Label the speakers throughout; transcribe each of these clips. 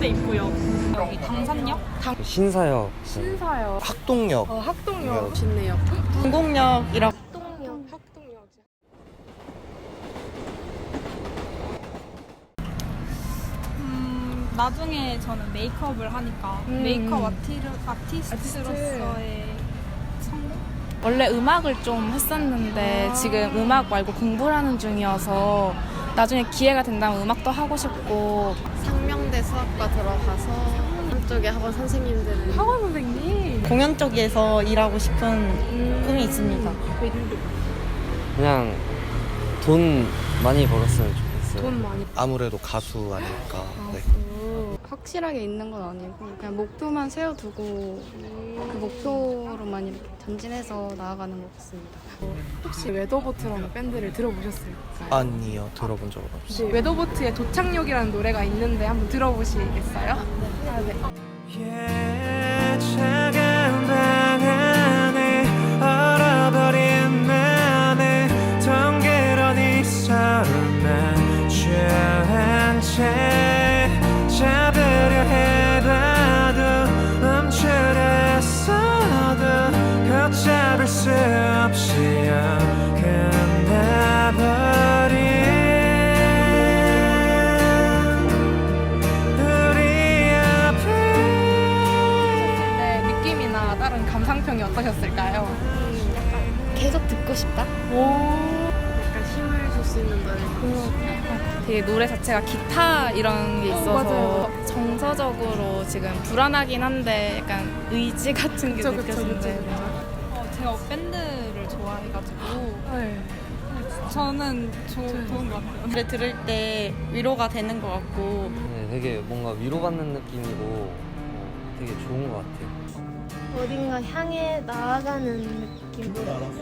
Speaker 1: 한대 있고요. 여기 강산역?
Speaker 2: 신사역
Speaker 1: 신사역.
Speaker 3: 학동역
Speaker 1: 어, 학동역.
Speaker 3: 역.
Speaker 1: 좋네요.
Speaker 4: 공공역이랑
Speaker 1: 학동역. 학동역. 음, 나중에 저는 메이크업을 하니까
Speaker 4: 음.
Speaker 1: 메이크업 아티르, 아티스트로서의 성공?
Speaker 4: 원래 음악을 좀 했었는데 지금 음악 말고 공부를 하는 중이어서 나중에 기회가 된다면 음악도 하고 싶고
Speaker 5: 상명대 수학과 들어가서 한쪽에 학원 선생님들은
Speaker 1: 학원 선생님.
Speaker 4: 공연 쪽에서 일하고 싶은 꿈이 있습니다.
Speaker 2: 그냥 돈 많이 벌었으면 좋겠어요.
Speaker 1: 돈 많이.
Speaker 3: 아무래도 가수 아닐까 네.
Speaker 5: 확실하게 있는 건 아니고 그냥 목표만 세워두고 그 목표로만 이렇게 전진해서 나아가는 것 같습니다.
Speaker 6: 혹시 웨더보트라는 밴드를 들어보셨을까요?
Speaker 3: 아니요 들어본 적은 없어요
Speaker 6: 네, 웨더보트의 도착역이라는 노래가 있는데 한번 들어보시겠어요? 아, 네. 감상평이 어떠셨을까요?
Speaker 5: 계속 듣고 싶다?
Speaker 6: 약간 힘을 줄 수 있는 노래.
Speaker 4: 되게 노래 자체가 기타 이런 게 있어서
Speaker 6: 맞아요.
Speaker 4: 정서적으로 지금 불안하긴 한데 약간 의지 같은 게
Speaker 6: 그쵸, 그쵸,
Speaker 4: 느껴지는데
Speaker 6: 그쵸.
Speaker 1: 어, 제가 밴드를 좋아해가지고
Speaker 6: 네.
Speaker 1: 저는 조, 좋은 것 같아요.
Speaker 4: 노래 들을 때 위로가 되는 것 같고
Speaker 2: 네, 되게 뭔가 위로받는 느낌이고 어, 되게 좋은 것 같아요.
Speaker 7: 어딘가 향해 나아가는 느낌.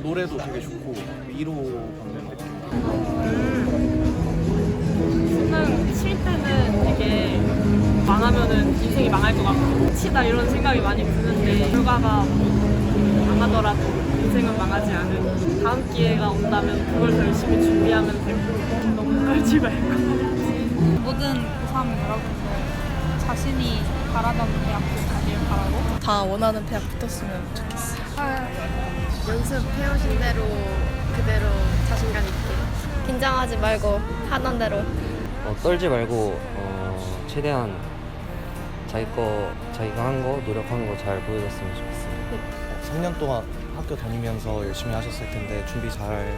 Speaker 3: 노래도 되게 좋고 위로 받는 느낌.
Speaker 1: 저는 칠 때는 되게 망하면은 인생이 망할 것 같고 치다 이런 생각이 많이 드는데 결과가 망하더라도 인생은 망하지 않은 다음 기회가 온다면 그걸 더 열심히 준비하면 되고 너무 깔지 말고. 모든 고3 여러분들 자신이 바라던 대학교
Speaker 4: 다 원하는 대학 붙었으면 좋겠어요.
Speaker 5: 연습해오신 대로 그대로 자신감 있게 긴장하지 말고 하던 대로
Speaker 2: 어, 떨지 말고 어, 최대한 자기 거 자기가 한 거 노력한 거 잘 보여줬으면 좋겠어요.
Speaker 3: 3년 동안 학교 다니면서 열심히 하셨을 텐데 준비 잘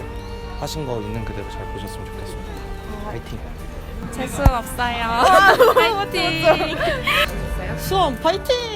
Speaker 3: 하신 거 있는 그대로 잘 보셨으면 좋겠습니다 파이팅
Speaker 4: 재수 없어요. 파이팅.
Speaker 6: 수험 파이팅!